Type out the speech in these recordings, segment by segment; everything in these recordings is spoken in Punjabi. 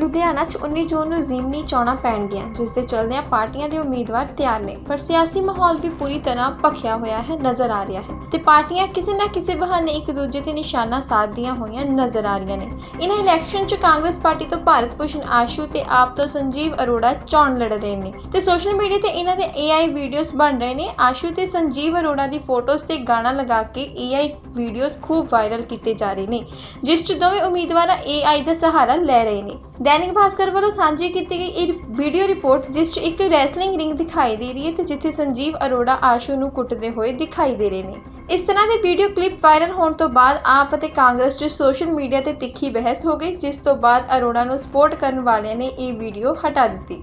ਲੁਧਿਆਣਾ 'ਚ 19 ਜੂਨ ਨੂੰ ਜ਼ਿਮਨੀ ਚੋਣਾਂ ਪੈਣਗੀਆਂ, ਜਿਸ ਦੇ ਚਲਦਿਆਂ ਪਾਰਟੀਆਂ ਦੇ ਉਮੀਦਵਾਰ ਤਿਆਰ ਨੇ। ਪਰ ਸਿਆਸੀ ਮਾਹੌਲ ਵੀ ਪੂਰੀ ਤਰ੍ਹਾਂ ਭਖਿਆ ਹੋਇਆ ਹੈ, ਨਜ਼ਰ ਆ ਰਿਹਾ ਹੈ। ਤੇ ਪਾਰਟੀਆਂ ਕਿਸੇ ਨਾ ਕਿਸੇ ਬਹਾਨੇ ਇੱਕ ਦੂਜੇ ਤੇ ਨਿਸ਼ਾਨਾ ਸਾਧਦੀਆਂ ਹੋਈਆਂ ਨਜ਼ਰ ਆ ਰਹੀਆਂ ਨੇ। ਇਹਨਾਂ ਇਲੈਕਸ਼ਨ 'ਚ ਕਾਂਗਰਸ ਪਾਰਟੀ ਤੋਂ ਭਾਰਤ ਭੂਸ਼ਣ ਆਸ਼ੂ ਤੇ ਆਪ ਤੋਂ ਸੰਜੀਵ ਅਰੋੜਾ ਚੋਣ ਲੜ ਰਹੇ ਨੇ। ਤੇ ਸੋਸ਼ਲ ਮੀਡੀਆ ਤੇ ਇਹਨਾਂ ਦੇ AI ਵੀਡੀਓਜ਼ ਬਣ ਰਹੇ ਨੇ। ਆਸ਼ੂ ਤੇ ਸੰਜੀਵ ਅਰੋੜਾ ਦੀ ਫੋਟੋਜ਼ ਤੇ ਗਾਣਾ ਲਗਾ ਕੇ AI ਵੀਡੀਓਜ਼ ਖੂਬ ਵਾਇਰਲ ਕੀਤੇ ਜਾ ਰਹੇ ਨੇ, ਜਿਸ 'ਚ ਦੋਵੇਂ ਉਮੀਦਵਾਰ AI ਦਾ ਸਹਾਰਾ ਲੈ ਰਹੇ ਨੇ। ਦੈਨਿਕ ਭਾਸਕਰ ਵੱਲੋਂ ਸਾਂਝੀ ਕੀਤੀ ਗਈ ਇਹ ਵੀਡੀਓ ਰਿਪੋਰਟ, ਜਿਸ 'ਚ ਇੱਕ ਰੈਸਲਿੰਗ ਰਿੰਗ ਦਿਖਾਈ ਦੇ ਰਹੀ ਹੈ ਤੇ ਜਿੱਥੇ ਸੰਜੀਵ ਅਰੋੜਾ ਆਸ਼ੂ ਨੂੰ ਕੁੱਟਦੇ ਹੋਏ ਦਿਖਾਈ ਦੇ ਰਹੇ ਨੇ। ਇਸ ਤਰ੍ਹਾਂ ਦੇ ਵੀਡੀਓ ਕਲਿੱਪ ਵਾਇਰਲ ਹੋਣ ਤੋਂ ਬਾਅਦ ਆਪ ਅਤੇ ਕਾਂਗਰਸ 'ਚ ਸੋਸ਼ਲ ਮੀਡੀਆ ਤੇ ਤਿੱਖੀ ਬਹਿਸ ਹੋ ਗਈ, ਜਿਸ ਤੋਂ ਬਾਅਦ ਅਰੋੜਾ ਨੂੰ ਸਪੋਰਟ ਕਰਨ ਵਾਲਿਆਂ ਨੇ ਇਹ ਵੀਡੀਓ ਹਟਾ ਦਿੱਤੀ।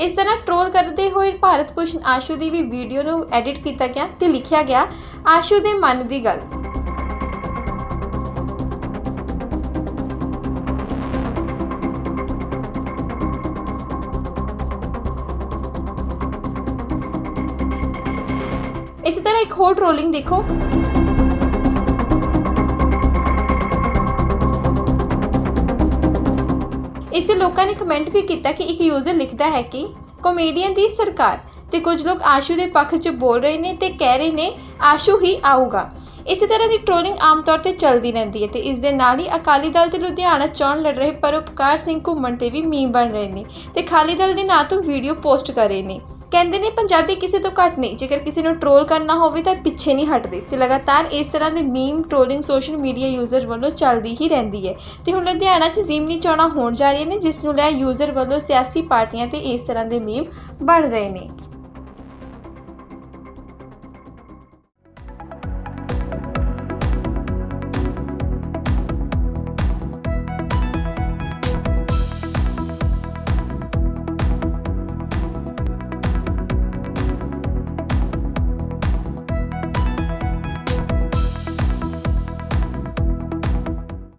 ਇਸ ਤਰ੍ਹਾਂ ਟ੍ਰੋਲ ਕਰਦੇ ਹੋਏ ਭਾਰਤ ਭੂਸ਼ਣ ਆਸ਼ੂ ਦੀ ਵੀ ਵੀਡੀਓ ਨੂੰ ਐਡਿਟ ਕੀਤਾ ਗਿਆ ਤੇ ਲਿਖਿਆ ਗਿਆ, ਆਸ਼ੂ ਦੇ ਮਨ ਦੀ ਗੱਲ। ਇਸੇ ਤਰ੍ਹਾਂ ਇੱਕ ਹੋਰ ਟ੍ਰੋਲਿੰਗ ਦੇਖੋ। ਇਸ ਤੇ ਲੋਕਾਂ ਨੇ ਕਮੈਂਟ ਵੀ ਕੀਤਾ ਕਿ ਇੱਕ ਯੂਜ਼ਰ ਲਿਖਦਾ ਹੈ ਕਿ ਕਾਮੇਡੀਅਨ ਦੀ ਸਰਕਾਰ ਤੇ ਕੁਝ ਲੋਕ ਆਸ਼ੂ ਦੇ ਪੱਖ 'ਚ ਬੋਲ ਰਹੇ ਨੇ ਤੇ ਕਹਿ ਰਹੇ ਨੇ ਆਸ਼ੂ ਹੀ ਆਊਗਾ। ਇਸੇ ਤਰ੍ਹਾਂ ਦੀ ਟ੍ਰੋਲਿੰਗ ਆਮ ਤੌਰ ਤੇ ਚੱਲਦੀ ਰਹਿੰਦੀ ਹੈ ਤੇ ਇਸ ਦੇ ਨਾਲ ਹੀ ਅਕਾਲੀ ਦਲ ਤੇ ਲੁਧਿਆਣਾ ਚੋਣ ਲੜ ਰਹੇ ਪਰਉਪਕਾਰ ਸਿੰਘ ਘੁੰਮਣ ਤੇ ਵੀ ਮੀਂਹ ਬਣ ਰਹੇ ਨੇ ਤੇ ਅਕਾਲੀ ਦਲ ਦੇ ਨਾਂ ਤੋਂ ਵੀਡੀਓ ਪੋਸਟ ਕਰੇ ਨੇ। ਕਹਿੰਦੇ ਨੇ ਪੰਜਾਬੀ ਕਿਸੇ ਤੋਂ ਘੱਟ ਨਹੀਂ, ਜੇਕਰ ਕਿਸੇ ਨੂੰ ਟ੍ਰੋਲ ਕਰਨਾ ਹੋਵੇ ਤਾਂ ਪਿੱਛੇ ਨਹੀਂ ਹਟਦੇ ਤੇ ਲਗਾਤਾਰ ਇਸ ਤਰ੍ਹਾਂ ਦੇ meme trolling social media user ਵੱਲੋਂ ਚੱਲਦੀ ਹੀ ਰਹਿੰਦੀ ਹੈ। ਤੇ ਹੁਣ ਲੁਧਿਆਣਾ 'ਚ ਜ਼ਿਮਨੀ ਚੋਣਾਂ ਹੋਣ ਜਾ ਰਹੀਆਂ ਨੇ, ਜਿਸ ਨੂੰ ਲੈ ਯੂਜ਼ਰ ਵੱਲੋਂ ਸਿਆਸੀ ਪਾਰਟੀਆਂ ਤੇ ਇਸ ਤਰ੍ਹਾਂ ਦੇ ਮੀਮ ਬਣ ਰਹੇ ਨੇ।